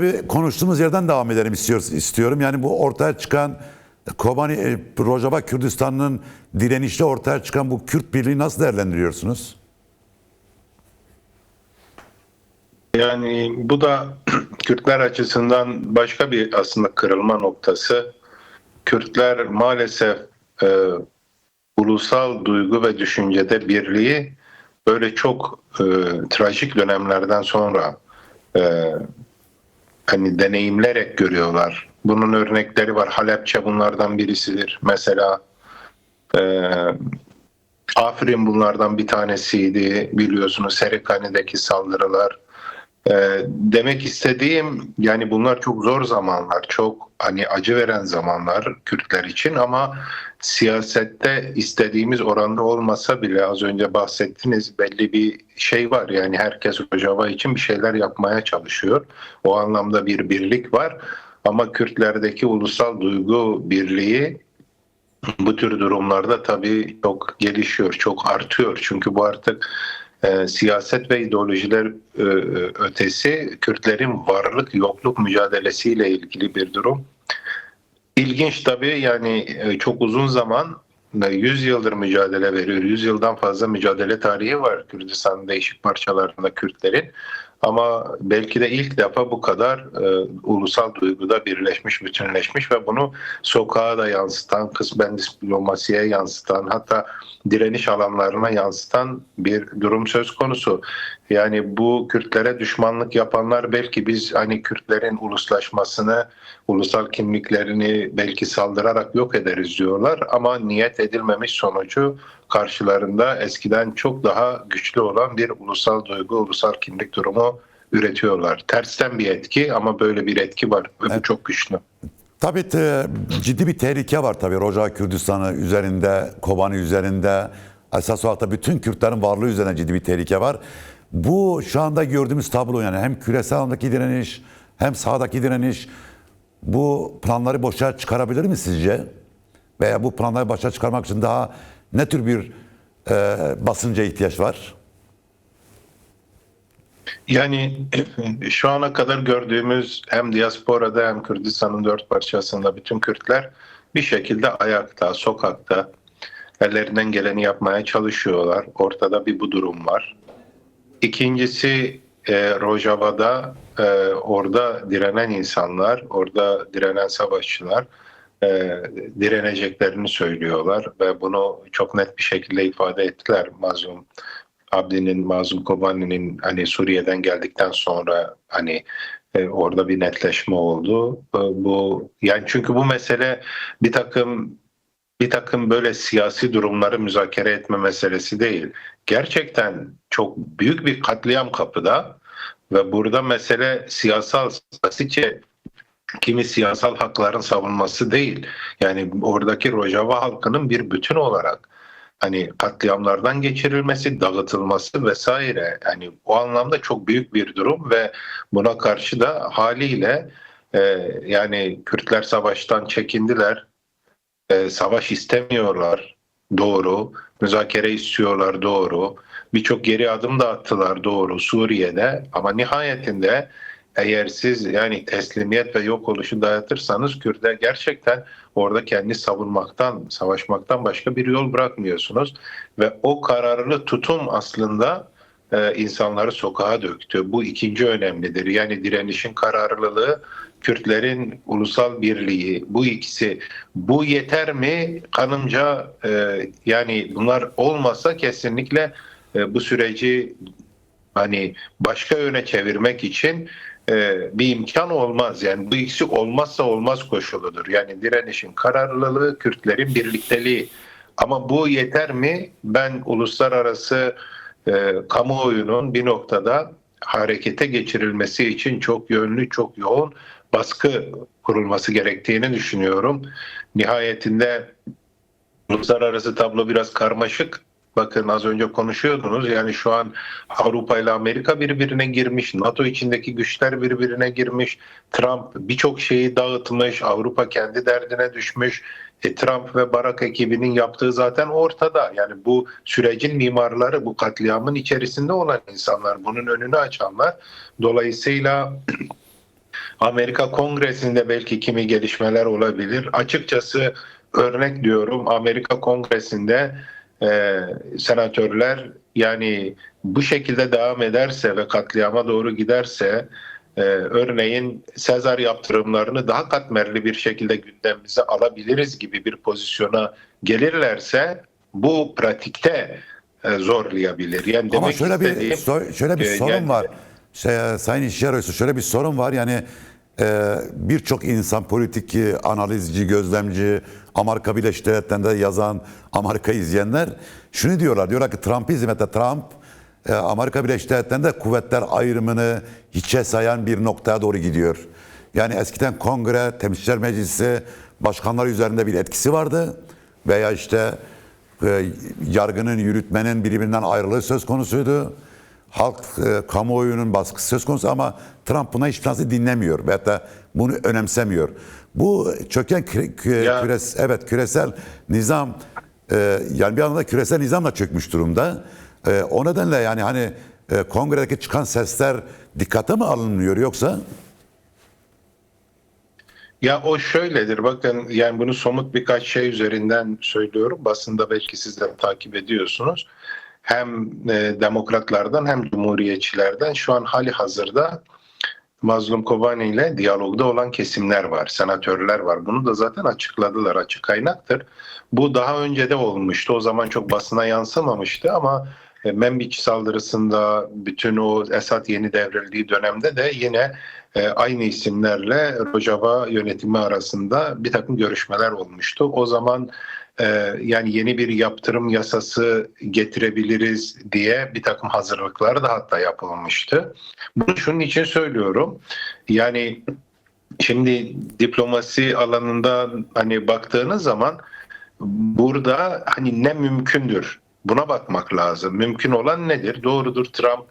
Bir konuştuğumuz yerden devam edelim istiyoruz, istiyorum. Yani bu ortaya çıkan Kobani, e, Rojava Kürdistan'ın direnişte ortaya çıkan bu Kürt birliği nasıl değerlendiriyorsunuz? Yani bu da Kürtler açısından başka bir aslında kırılma noktası. Kürtler maalesef e, ulusal duygu ve düşüncede birliği böyle çok e, trajik dönemlerden sonra e, hani deneyimlerek görüyorlar. Bunun örnekleri var. Halepçe bunlardan birisidir. Mesela e, Afrin bunlardan bir tanesiydi. Biliyorsunuz Serikani'deki saldırılar. Ee, demek istediğim yani bunlar çok zor zamanlar, çok hani acı veren zamanlar Kürtler için ama siyasette istediğimiz oranda olmasa bile az önce bahsettiniz belli bir şey var. Yani herkes Rojava için bir şeyler yapmaya çalışıyor. O anlamda bir birlik var ama Kürtlerdeki ulusal duygu birliği bu tür durumlarda tabii çok gelişiyor, çok artıyor. Çünkü bu artık e, siyaset ve ideolojiler e, e, ötesi Kürtlerin varlık yokluk mücadelesiyle ilgili bir durum. İlginç tabii yani e, çok uzun zaman e, 100 yıldır mücadele veriyor. 100 yıldan fazla mücadele tarihi var Kürdistan'ın değişik parçalarında Kürtlerin. Ama belki de ilk defa bu kadar e, ulusal duyguda birleşmiş, bütünleşmiş ve bunu sokağa da yansıtan, kısmen diplomasiye yansıtan, hatta direniş alanlarına yansıtan bir durum söz konusu. Yani bu Kürtlere düşmanlık yapanlar belki biz hani Kürtlerin uluslaşmasını, ulusal kimliklerini belki saldırarak yok ederiz diyorlar ama niyet edilmemiş sonucu karşılarında eskiden çok daha güçlü olan bir ulusal duygu, ulusal kimlik durumu üretiyorlar. Tersten bir etki ama böyle bir etki var ve bu çok güçlü. Tabii ciddi bir tehlike var tabii Rojava Kürdistan'ı üzerinde, Kobani üzerinde. Esas olarak da bütün Kürtlerin varlığı üzerine ciddi bir tehlike var. Bu şu anda gördüğümüz tablo yani hem küresel alandaki direniş hem sahadaki direniş bu planları boşa çıkarabilir mi sizce? Veya bu planları boşa çıkarmak için daha ne tür bir e, basınca ihtiyaç var? Yani şu ana kadar gördüğümüz hem diasporada hem Kürdistan'ın dört parçasında bütün Kürtler bir şekilde ayakta, sokakta ellerinden geleni yapmaya çalışıyorlar. Ortada bir bu durum var. İkincisi e, Rojava'da e, orada direnen insanlar, orada direnen savaşçılar e, direneceklerini söylüyorlar ve bunu çok net bir şekilde ifade ettiler Mazlum Abdi'nin, Mazlum Kobani'nin hani Suriye'den geldikten sonra hani e, orada bir netleşme oldu. E, bu yani çünkü bu mesele bir takım bir takım böyle siyasi durumları müzakere etme meselesi değil. Gerçekten çok büyük bir katliam kapıda ve burada mesele siyasal, basitçe kimi siyasal hakların savunması değil. Yani oradaki Rojava halkının bir bütün olarak hani katliamlardan geçirilmesi, dağıtılması vesaire. Yani o anlamda çok büyük bir durum ve buna karşı da haliyle e, yani Kürtler savaştan çekindiler. E, savaş istemiyorlar. Doğru. Müzakere istiyorlar. Doğru. Birçok geri adım da attılar. Doğru. Suriye'de ama nihayetinde eğer siz yani teslimiyet ve yok oluşu dayatırsanız Kürtler gerçekten orada kendi savunmaktan, savaşmaktan başka bir yol bırakmıyorsunuz. Ve o kararlı tutum aslında e, insanları sokağa döktü. Bu ikinci önemlidir. Yani direnişin kararlılığı, Kürtlerin ulusal birliği bu ikisi. Bu yeter mi? Kanımca e, yani bunlar olmasa kesinlikle e, bu süreci hani başka yöne çevirmek için bir imkan olmaz. Yani bu ikisi olmazsa olmaz koşuludur. Yani direnişin kararlılığı, Kürtlerin birlikteliği. Ama bu yeter mi? Ben uluslararası e, kamuoyunun bir noktada harekete geçirilmesi için çok yönlü, çok yoğun baskı kurulması gerektiğini düşünüyorum. Nihayetinde uluslararası tablo biraz karmaşık. Bakın az önce konuşuyordunuz yani şu an Avrupa ile Amerika birbirine girmiş, NATO içindeki güçler birbirine girmiş, Trump birçok şeyi dağıtmış, Avrupa kendi derdine düşmüş. E, Trump ve Barack ekibinin yaptığı zaten ortada. Yani bu sürecin mimarları, bu katliamın içerisinde olan insanlar, bunun önünü açanlar. Dolayısıyla Amerika Kongresi'nde belki kimi gelişmeler olabilir. Açıkçası örnek diyorum Amerika Kongresi'nde e, senatörler yani bu şekilde devam ederse ve katliama doğru giderse e, örneğin Sezar yaptırımlarını daha katmerli bir şekilde gündemimize alabiliriz gibi bir pozisyona gelirlerse bu pratikte e, zorlayabilir. Yani Ama şöyle bir şöyle bir e, sorun yani- var. Şey, e, Sayın İşçi Arıyorsu şöyle bir sorun var. Yani e, birçok insan politik analizci, gözlemci, Amerika Birleşik Devletleri'nde yazan, Amerika izleyenler şunu diyorlar. Diyorlar ki Trumpizm hatta Trump e, Amerika Birleşik Devletleri'nde kuvvetler ayrımını hiçe sayan bir noktaya doğru gidiyor. Yani eskiden kongre, temsilciler meclisi başkanlar üzerinde bir etkisi vardı. Veya işte e, yargının, yürütmenin birbirinden ayrılığı söz konusuydu. Halk, e, kamuoyunun baskısı söz konusu ama Trump buna hiç tanesi dinlemiyor ve hatta bunu önemsemiyor. Bu çöken küre- küres, evet küresel nizam e, yani bir anlamda küresel nizamla çökmüş durumda. E, o nedenle yani hani e, kongredeki çıkan sesler dikkate mi alınmıyor yoksa? Ya o şöyledir bakın yani bunu somut birkaç şey üzerinden söylüyorum. Basında belki siz de takip ediyorsunuz. Hem e, demokratlardan hem cumhuriyetçilerden şu an hali hazırda Mazlum Kobani ile diyalogda olan kesimler var, senatörler var. Bunu da zaten açıkladılar, açık kaynaktır. Bu daha önce de olmuştu. O zaman çok basına yansımamıştı ama e, Membiç saldırısında bütün o Esad yeni devrildiği dönemde de yine e, aynı isimlerle Rojava yönetimi arasında bir takım görüşmeler olmuştu. O zaman yani yeni bir yaptırım yasası getirebiliriz diye bir takım hazırlıklar da hatta yapılmıştı. Bunu şunun için söylüyorum. Yani şimdi diplomasi alanında hani baktığınız zaman burada hani ne mümkündür? Buna bakmak lazım. Mümkün olan nedir? Doğrudur Trump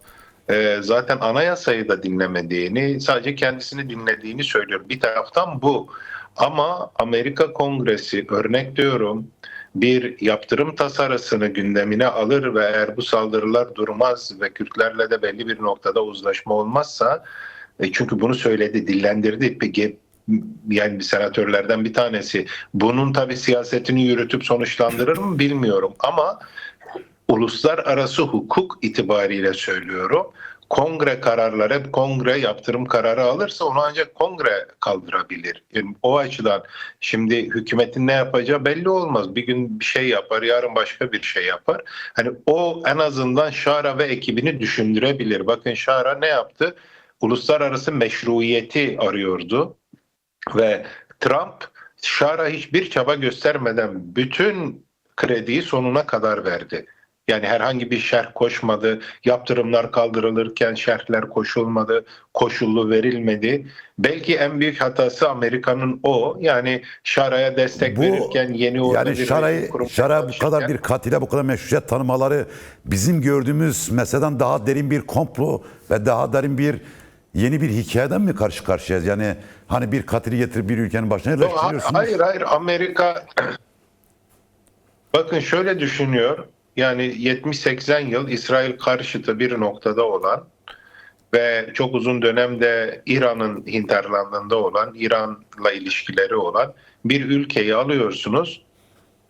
e, zaten anayasayı da dinlemediğini, sadece kendisini dinlediğini söylüyor. Bir taraftan bu. Ama Amerika Kongresi örnek diyorum bir yaptırım tasarısını gündemine alır ve eğer bu saldırılar durmaz ve Kürtlerle de belli bir noktada uzlaşma olmazsa e, çünkü bunu söyledi, dillendirdi. Peki yani senatörlerden bir tanesi. Bunun tabi siyasetini yürütüp sonuçlandırır mı bilmiyorum ama uluslararası hukuk itibariyle söylüyorum. Kongre kararları kongre yaptırım kararı alırsa onu ancak kongre kaldırabilir. Yani o açıdan şimdi hükümetin ne yapacağı belli olmaz. Bir gün bir şey yapar, yarın başka bir şey yapar. Hani o en azından Şara ve ekibini düşündürebilir. Bakın Şara ne yaptı? Uluslararası meşruiyeti arıyordu ve Trump Şara hiçbir çaba göstermeden bütün krediyi sonuna kadar verdi. Yani herhangi bir şerh koşmadı. Yaptırımlar kaldırılırken şerhler koşulmadı. Koşullu verilmedi. Belki en büyük hatası Amerika'nın o. Yani Şara'ya destek Bu, verirken yeni orada yani şarayı, şara bu kadar bir katile bu kadar meşruiyet tanımaları bizim gördüğümüz meseleden daha derin bir komplo ve daha derin bir yeni bir hikayeden mi karşı karşıyayız? Yani hani bir katili getirip bir ülkenin başına yerleştiriyorsunuz. Hayır hayır Amerika bakın şöyle düşünüyor. Yani 70-80 yıl İsrail karşıtı bir noktada olan ve çok uzun dönemde İran'ın hinterlandında olan, İran'la ilişkileri olan bir ülkeyi alıyorsunuz.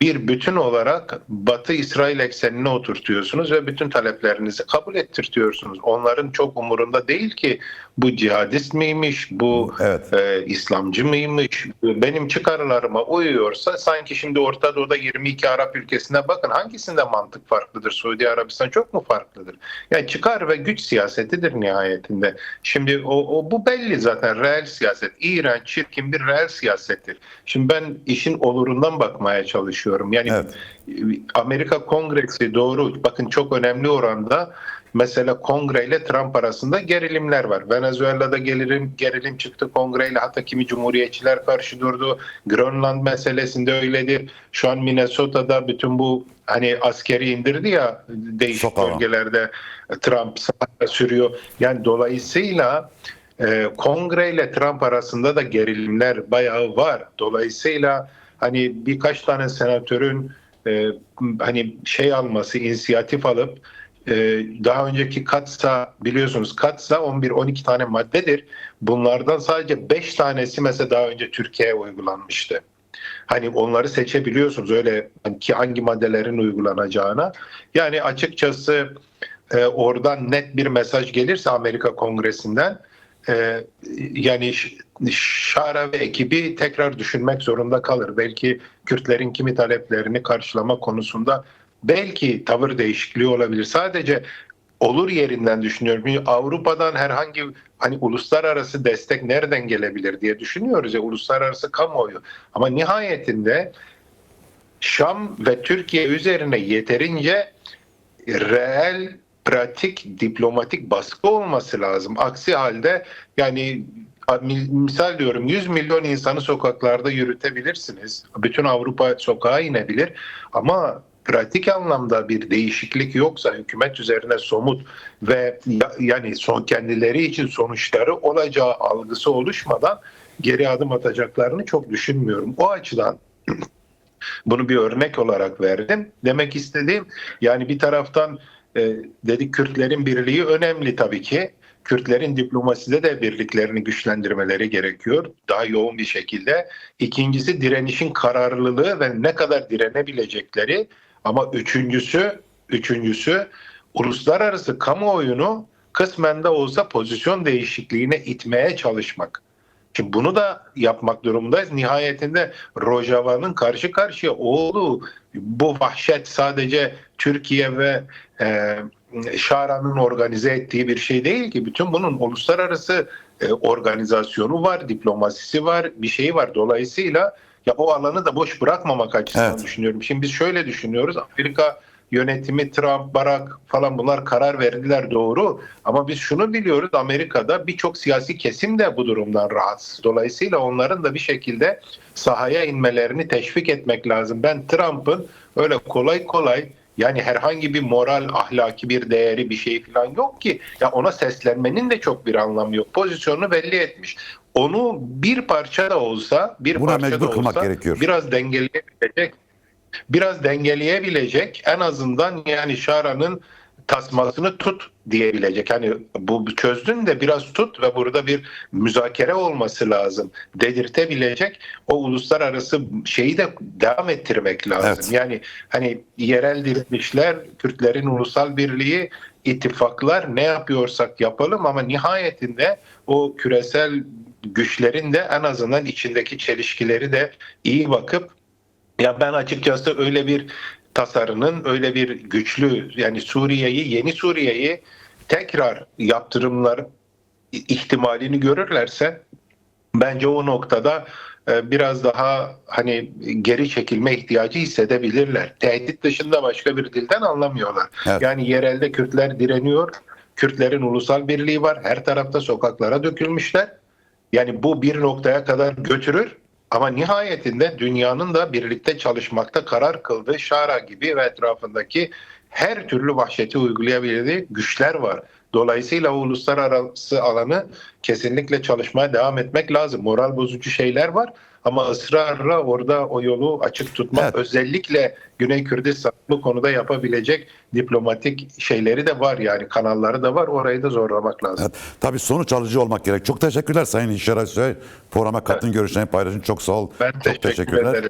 Bir bütün olarak Batı İsrail eksenine oturtuyorsunuz ve bütün taleplerinizi kabul ettirtiyorsunuz. Onların çok umurunda değil ki bu cihadist miymiş, bu Evet. e, İslamcı mıymış, benim çıkarlarıma uyuyorsa sanki şimdi Orta Doğu'da 22 Arap ülkesine bakın hangisinde mantık farklıdır? Suudi Arabistan çok mu farklıdır? Yani çıkar ve güç siyasetidir nihayetinde. Şimdi o, o bu belli zaten reel siyaset. İğrenç, çirkin bir reel siyasettir. Şimdi ben işin olurundan bakmaya çalışıyorum. Yani Evet. Amerika Kongresi doğru bakın çok önemli oranda mesela Kongre ile Trump arasında gerilimler var. Venezuela'da gerilim, gerilim çıktı Kongre ile hatta kimi cumhuriyetçiler karşı durdu. Grönland meselesinde öyledir. Şu an Minnesota'da bütün bu hani askeri indirdi ya değişik Sokağa. bölgelerde Trump sürüyor. Yani dolayısıyla e, Kongre ile Trump arasında da gerilimler bayağı var. Dolayısıyla hani birkaç tane senatörün e, hani şey alması, inisiyatif alıp e, daha önceki katsa biliyorsunuz katsa 11-12 tane maddedir. Bunlardan sadece 5 tanesi mesela daha önce Türkiye'ye uygulanmıştı. Hani onları seçebiliyorsunuz öyle ki hangi maddelerin uygulanacağına. Yani açıkçası e, oradan net bir mesaj gelirse Amerika Kongresi'nden e, yani Şara ve ekibi tekrar düşünmek zorunda kalır. Belki Kürtlerin kimi taleplerini karşılama konusunda belki tavır değişikliği olabilir. Sadece olur yerinden düşünüyorum. Avrupa'dan herhangi hani uluslararası destek nereden gelebilir diye düşünüyoruz ya uluslararası kamuoyu. Ama nihayetinde Şam ve Türkiye üzerine yeterince reel, pratik, diplomatik baskı olması lazım. Aksi halde yani mi- misal diyorum 100 milyon insanı sokaklarda yürütebilirsiniz. Bütün Avrupa sokağa inebilir ama pratik anlamda bir değişiklik yoksa hükümet üzerine somut ve ya- yani son kendileri için sonuçları olacağı algısı oluşmadan geri adım atacaklarını çok düşünmüyorum. O açıdan bunu bir örnek olarak verdim. Demek istediğim yani bir taraftan e, dedik Kürtlerin birliği önemli tabii ki. Kürtlerin diplomaside de birliklerini güçlendirmeleri gerekiyor daha yoğun bir şekilde. İkincisi direnişin kararlılığı ve ne kadar direnebilecekleri ama üçüncüsü üçüncüsü uluslararası kamuoyunu kısmen de olsa pozisyon değişikliğine itmeye çalışmak. Şimdi bunu da yapmak durumundayız. Nihayetinde Rojava'nın karşı karşıya olduğu bu vahşet sadece Türkiye ve e, Şara'nın organize ettiği bir şey değil ki. Bütün bunun uluslararası e, organizasyonu var, diplomasisi var, bir şeyi var. Dolayısıyla ya o alanı da boş bırakmamak açısından Evet. düşünüyorum. Şimdi biz şöyle düşünüyoruz. Amerika yönetimi Trump, Barack falan bunlar karar verdiler doğru. Ama biz şunu biliyoruz Amerika'da birçok siyasi kesim de bu durumdan rahatsız. Dolayısıyla onların da bir şekilde sahaya inmelerini teşvik etmek lazım. Ben Trump'ın öyle kolay kolay yani herhangi bir moral, ahlaki bir değeri bir şey falan yok ki. Ya ona seslenmenin de çok bir anlamı yok. Pozisyonunu belli etmiş. Onu bir parça da olsa, bir Buna parça da olsa gerekiyor. biraz dengeleyebilecek biraz dengeleyebilecek en azından yani Şara'nın tasmasını tut diyebilecek. Hani bu çözdün de biraz tut ve burada bir müzakere olması lazım. Dedirtebilecek o uluslararası şeyi de devam ettirmek lazım. Evet. Yani hani yerel direnişler, Kürtlerin ulusal birliği, ittifaklar ne yapıyorsak yapalım ama nihayetinde o küresel güçlerin de en azından içindeki çelişkileri de iyi bakıp ya ben açıkçası öyle bir tasarının öyle bir güçlü yani Suriye'yi yeni Suriye'yi tekrar yaptırımlar ihtimalini görürlerse bence o noktada e, biraz daha hani geri çekilme ihtiyacı hissedebilirler. Tehdit dışında başka bir dilden anlamıyorlar. Evet. Yani yerelde Kürtler direniyor. Kürtlerin ulusal birliği var. Her tarafta sokaklara dökülmüşler. Yani bu bir noktaya kadar götürür. Ama nihayetinde dünyanın da birlikte çalışmakta karar kıldığı Şara gibi ve etrafındaki her türlü vahşeti uygulayabildiği güçler var. Dolayısıyla o uluslararası alanı kesinlikle çalışmaya devam etmek lazım. Moral bozucu şeyler var ama ısrarla orada o yolu açık tutmak Evet. özellikle Güney Kürdistan bu konuda yapabilecek diplomatik şeyleri de var yani kanalları da var orayı da zorlamak lazım. Evet, tabii sonuç alıcı olmak gerek. Çok teşekkürler Sayın İşaret Programa katıldığın görüşlerini paylaşın. Çok sağ ol. Ben Çok teşekkür teşekkürler. ederim.